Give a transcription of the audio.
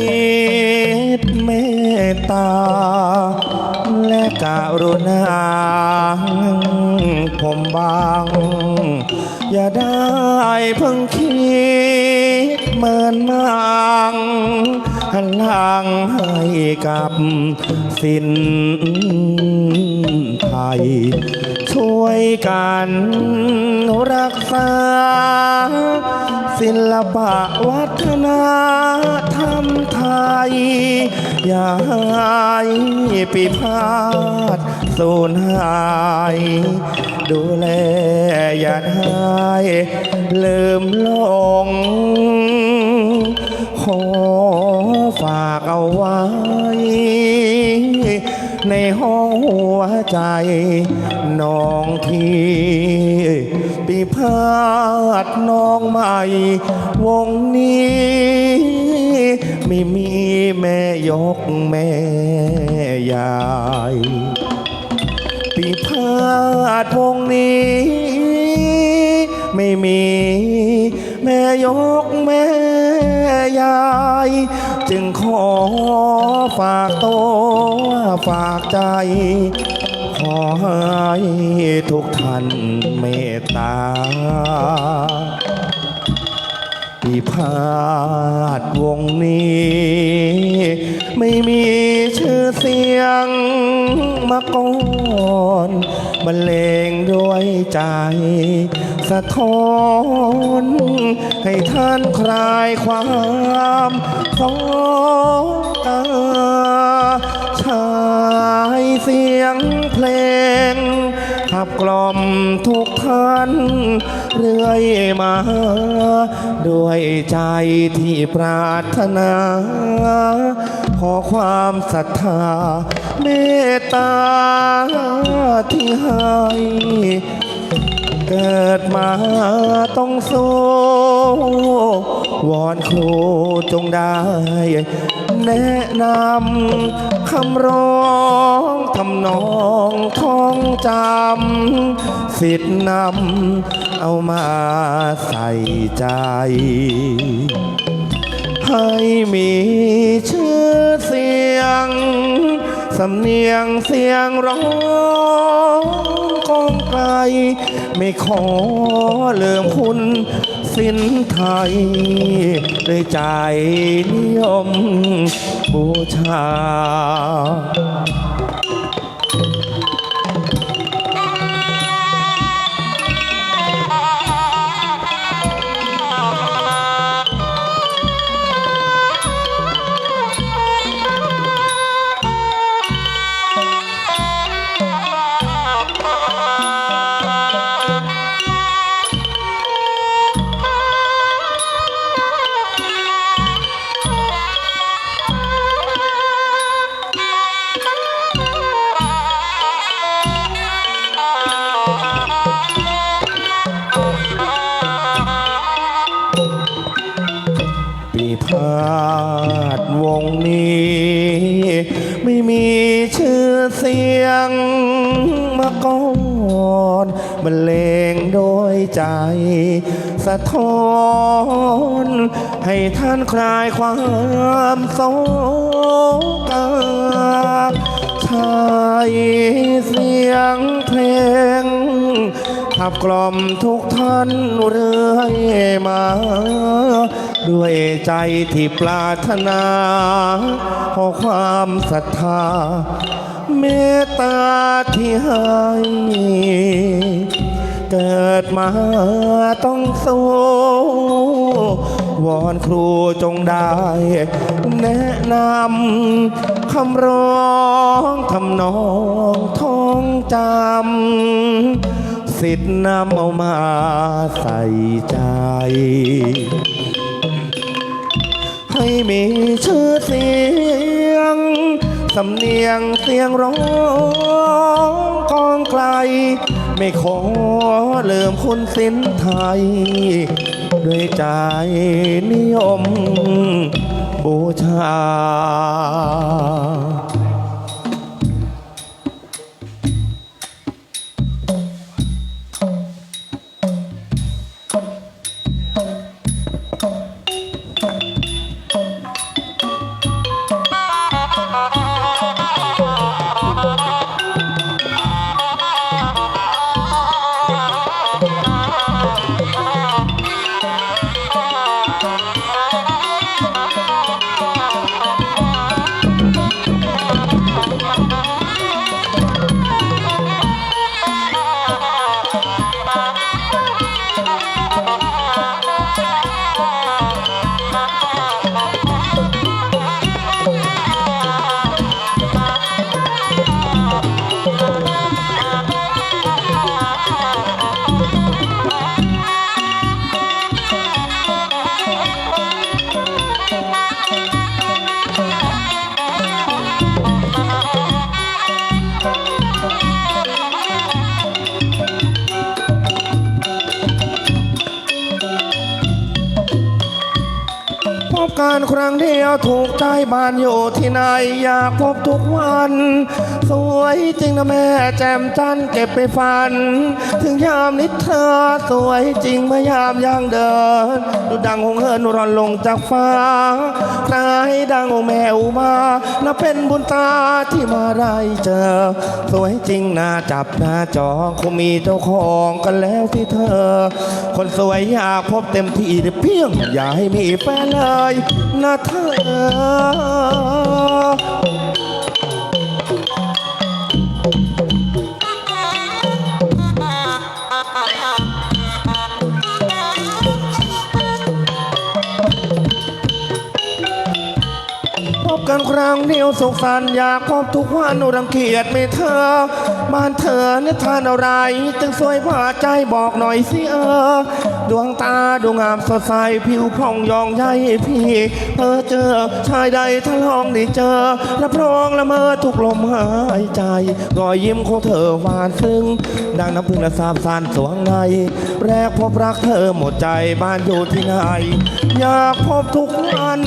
โปรดคิดเมตตา และกรุณา ผมบาง อย่าได้เพิ่งคิดเหมือนมางหันหลังให้กับสิ้นไทย ช่วยกันรักษา ศิลปะวัฒนธ รรมไทย อย่าให้ปีพาดสูญหาย ดูแลอย่าให้ลืมลง ขอฝากเอาไว้ ในห้องหัวใจน้องทีปีพาดน้องใหม่วงนี้ ไม่มีแม่ยกแม่ยายปีพาดวงนี้ ไม่มีแม่ยกแม่ยาย จึงขอฝากตัวฝากใจ ขอให้ทุกท่านเมตตา พิพาทวงนี้ ไม่มีชื่อเสียงมาก่อนบรรเลงด้วยใจ สะท้อน ให้ท่านคลายความสองตาชายเสียงเพลง บกล่อมทุกท่านเรื่อยมา ด้วยใจที่ปรารถนา ขอความศรัทธาเมตตาที่ให้ เกิดมาต้องสู้วอนครูจงได้ แนะนำคำร้องทำนองท่องจำสิทธินำเอามาใส่ใจ ให้มีชื่อเสียง สำเนียงเสียงร้องกอง ไกล ไม่ขอเลื่อมคุณสิ้นไทยด้วยใจนิยมบูชา ปีพาดวงนี้ ไม่มีชื่อเสียงมาก่อนบรรเลงโดยใจ สะท้อน ให้ท่านคลายความโศกาชายเสียงเพลง ขับกล่อมทุกท่านเรื่อยมา ด้วยใจที่ปรารถนาขอความศรัทธา เมตตาที่ให้เกิดมาต้องสู้วอนครูจงได้ แนะนำคำร้องทำนองท่องจำ สิทธิ์นำเอามาใส่ใจ ให้มีชื่อเสียง สำเนียงเสียงร้องกองไกล ไม่ขอเลื่อมคุณสินไทย ด้วยใจนิยมบูชา กันครั้งเดียวถูกใจบ้านอยู่ที่ไหนอยากพบทุกวัน สวยจริงนะแม่แจ่มจันทร์เก็บไปฝัน ถึงยามนิดเธอสวยจริงเมื่อยามย่างเดิน ดูดังหงเหินร่อนลงจากฟ้าคล้ายดังองแม่อุมานับเป็นบุญตาที่มาได้เจอ สวยจริงน่าจับน่าจองคงมีเจ้าของกันแล้วที่เธอ คนสวยอยากพบเต็มที่เพียง อย่าให้มีแฟนเลยนะเธอ กันครั้งเดียวสุขสันต์อยากพบทุกวันรังเกียจไม่เธอ บ้านเธอเนี่ยทานอะไร จึงสวยพาใจบอกหน่อยสิเออ ดวงตาดวงงามสดใสผิวผ่องยองใยพี่เออเจอชายใดถ้าลองได้เจอรับรองละเมอทุกลมหายใจรอยยิ้มของเธอหวานซึ้งดังน้ำพึ่งและสาบสานสวงในแรกพบรักเธอหมดใจบ้านอยู่ที่ไหนอยากพบทุกวัน